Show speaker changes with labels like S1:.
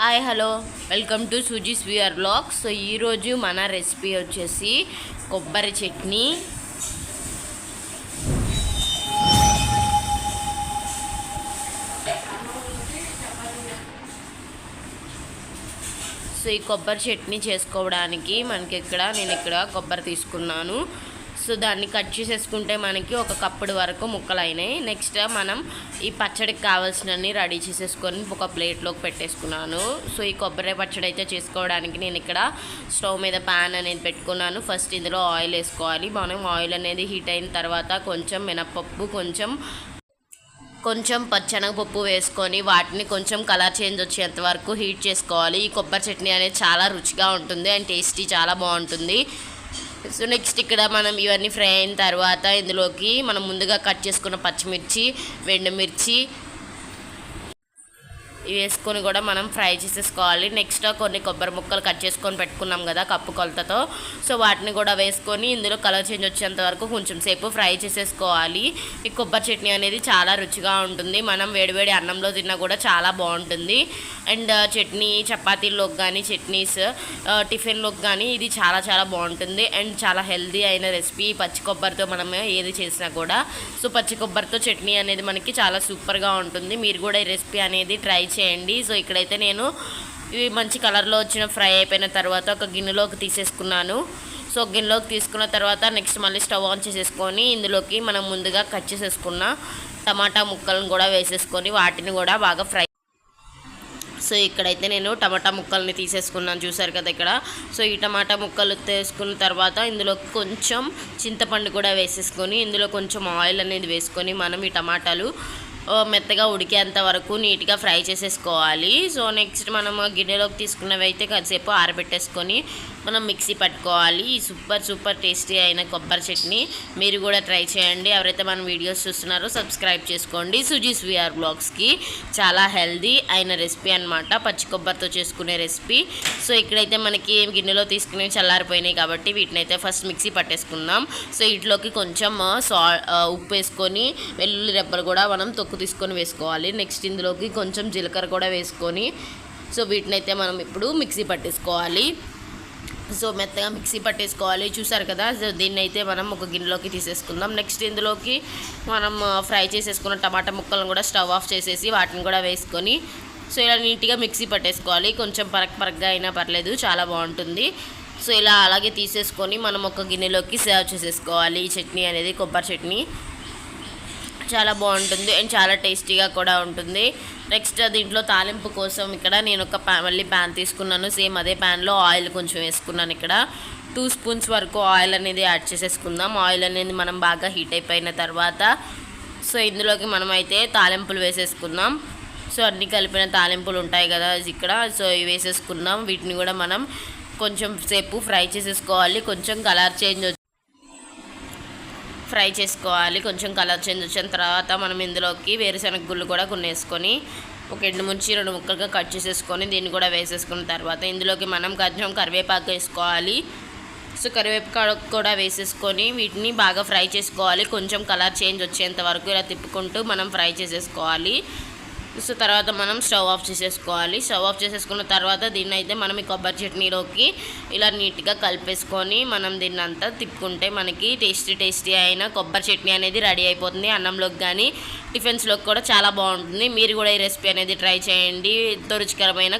S1: Hi hello. Welcome to Suji's VR blog so ఈరోజు మన recipe వచ్చేసి కొబ్బరి చట్నీ. సో ఈ కొబ్బరి చట్నీ చేసుకోవడానికి మనకి ఇక్కడ నేను ఇక్కడ కొబ్బరి తీసుకున్నాను. సో దాన్ని కట్ చేసేసుకుంటే మనకి ఒక కప్పుడు వరకు ముక్కలు అయినాయి నెక్స్ట్ మనం ఈ పచ్చడికి కావాల్సినవి రెడీ చేసేసుకొని ఒక ప్లేట్లోకి పెట్టేసుకున్నాను. సో ఈ కొబ్బరి పచ్చడి అయితే చేసుకోవడానికి నేను ఇక్కడ స్టవ్ మీద ప్యాన్ అనేది పెట్టుకున్నాను. ఫస్ట్ ఇందులో ఆయిల్ వేసుకోవాలి. మనం ఆయిల్ అనేది హీట్ అయిన తర్వాత కొంచెం మినపప్పు కొంచెం కొంచెం పచ్చనగపప్పు వేసుకొని వాటిని కొంచెం కలర్ చేంజ్ వచ్చేంత వరకు హీట్ చేసుకోవాలి. ఈ కొబ్బరి చట్నీ అనేది చాలా రుచిగా ఉంటుంది అండ్ టేస్టీ చాలా బాగుంటుంది. సో నెక్స్ట్ ఇక్కడ మనం ఇవన్నీ ఫ్రై అయిన తర్వాత ఇందులోకి మనం ముందుగా కట్ చేసుకున్న పచ్చిమిర్చి మిర్చి వేసుకొని కూడా మనం ఫ్రై చేసేసుకోవాలి. నెక్స్ట్ కొన్ని కొబ్బరి ముక్కలు కట్ చేసుకొని పెట్టుకున్నాం కదా కప్పు కొలతతో. సో వాటిని కూడా వేసుకొని ఇందులో కలర్ చేంజ్ వచ్చేంత వరకు కొంచెం సేపు ఫ్రై చేసేసుకోవాలి. ఈ కొబ్బరి చట్నీ అనేది చాలా రుచిగా ఉంటుంది. మనం వేడివేడి అన్నంలో తిన్నా కూడా చాలా బాగుంటుంది. అండ్ చట్నీ చపాతీల్లోకి కానీ చట్నీస్ టిఫిన్లోకి కానీ ఇది చాలా చాలా బాగుంటుంది. అండ్ చాలా హెల్దీ అయిన రెసిపీ పచ్చి కొబ్బరితో మనం ఏది చేసినా కూడా. సో పచ్చి కొబ్బరితో చట్నీ అనేది మనకి చాలా సూపర్గా ఉంటుంది. మీరు కూడా ఈ రెసిపీ అనేది ట్రై చేయండి. సో ఇక్కడైతే నేను ఇవి మంచి కలర్లో వచ్చిన ఫ్రై అయిపోయిన తర్వాత ఒక గిన్నెలోకి తీసేసుకున్నాను. సో గిన్నెలోకి తీసుకున్న తర్వాత నెక్స్ట్ మళ్ళీ స్టవ్ ఆన్ చేసేసుకొని ఇందులోకి మనం ముందుగా కట్ చేసేసుకున్న టమాటా ముక్కలను కూడా వేసేసుకొని వాటిని కూడా బాగా ఫ్రై సో ఇక్కడైతే నేను టమాటా ముక్కల్ని తీసేసుకున్నాను. చూసారు కదా ఇక్కడ. సో ఈ టమాటా ముక్కలు తీసుకున్న తర్వాత ఇందులో కొంచెం చింతపండు కూడా వేసేసుకొని ఇందులో కొంచెం ఆయిల్ అనేది వేసుకొని మనం ఈ టమాటాలు మెత్తగా ఉడికేంత వరకు నీట్గా ఫ్రై చేసేసుకోవాలి. సో నెక్స్ట్ మనం గిన్నెలోకి తీసుకున్నవి అయితే కాసేపు ఆరబెట్టేసుకొని మనం మిక్సీ పట్టుకోవాలి. ఈ సూపర్ సూపర్ టేస్టీ అయిన కొబ్బరి చట్నీ. మీరు కూడా ట్రై చేయండి. ఎవరైతే మన వీడియోస్ చూస్తున్నారో సబ్స్క్రైబ్ చేసుకోండి. సుజీస్ విఆర్ బ్లాగ్స్కి చాలా హెల్దీ అయిన రెసిపీ అనమాట పచ్చి కొబ్బరితో చేసుకునే రెసిపీ. సో ఇక్కడైతే మనకి గిన్నెలో తీసుకునేవి చల్లారిపోయినాయి కాబట్టి వీటిని అయితే ఫస్ట్ మిక్సీ పట్టేసుకుందాం. సో వీటిలోకి కొంచెం సా ఉప్పు వేసుకొని వెల్లుల్లి రెబ్బలు కూడా మనం తొక్కు తీసుకొని వేసుకోవాలి. నెక్స్ట్ ఇందులోకి కొంచెం జీలకర్ర కూడా వేసుకొని సో వీటిని అయితే మనం ఇప్పుడు మిక్సీ పట్టేసుకోవాలి. సో మెత్తగా మిక్సీ పట్టేసుకోవాలి. చూసారు కదా? సో దీన్ని అయితే మనం ఒక గిన్నెలోకి తీసేసుకుందాం. నెక్స్ట్ ఇందులోకి మనం ఫ్రై చేసేసుకున్న టమాటా ముక్కలను కూడా స్టవ్ ఆఫ్ చేసేసి వాటిని కూడా వేసుకొని సో ఇలా నీట్గా మిక్సీ పట్టేసుకోవాలి. కొంచెం పరక్ పరక్గా అయినా పర్లేదు చాలా బాగుంటుంది. సో ఇలా అలాగే తీసేసుకొని మనం ఒక గిన్నెలోకి సర్వ్ చేసేసుకోవాలి. ఈ చట్నీ అనేది కొబ్బరి చట్నీ. చాలా బాగుంటుంది అండ్ చాలా టేస్టీగా కూడా ఉంటుంది. నెక్స్ట్ దీంట్లో తాలింపు కోసం ఇక్కడ నేను ఒక ప్యాన్ మళ్ళీ ప్యాన్ తీసుకున్నాను. సేమ్ అదే ప్యాన్లో ఆయిల్ కొంచెం వేసుకున్నాను ఇక్కడ. టూ స్పూన్స్ వరకు ఆయిల్ అనేది యాడ్ చేసేసుకుందాం. ఆయిల్ అనేది మనం బాగా హీట్ అయిపోయిన తర్వాత సో ఇందులోకి మనం అయితే తాలింపులు వేసేసుకుందాం. సో అన్నీ కలిపిన తాలింపులు ఉంటాయి కదా ఇక్కడ. సో ఇవి వేసేసుకుందాం. వీటిని కూడా మనం కొంచెం సేపు ఫ్రై చేసేసుకోవాలి. కొంచెం కలర్ చేంజ్ ఫ్రై చేసుకోవాలి. కొంచెం కలర్ చేంజ్ వచ్చిన తర్వాత మనం ఇందులోకి వేరుశనగ గుళ్ళు కూడా కొన్ని వేసుకొని ఒక ముంచి రెండు ముక్కలుగా కట్ చేసేసుకొని దీన్ని కూడా వేసేసుకున్న తర్వాత ఇందులోకి మనం కొంచెం కరివేపాకు వేసుకోవాలి. సో కరివేపాకు కూడా వేసేసుకొని వీటిని బాగా ఫ్రై చేసుకోవాలి. కొంచెం కలర్ చేంజ్ వచ్చేంత వరకు ఇలా తిప్పుకుంటూ మనం ఫ్రై చేసేసుకోవాలి. సో తర్వాత మనం స్టవ్ ఆఫ్ చేసేసుకోవాలి. స్టవ్ ఆఫ్ చేసేసుకున్న తర్వాత దీన్ని అయితే మనం ఈ కొబ్బరి చట్నీలోకి ఇలా నీట్గా కలిపేసుకొని మనం దీన్ని అంతా తిప్పుకుంటే మనకి టేస్టీ టేస్టీ అయిన కొబ్బరి చట్నీ అనేది రెడీ అయిపోతుంది. అన్నంలోకి కానీ టిఫిన్స్లోకి కూడా చాలా బాగుంటుంది. మీరు కూడా ఈ రెసిపీ అనేది ట్రై చేయండి. ఎంతో రుచికరమైన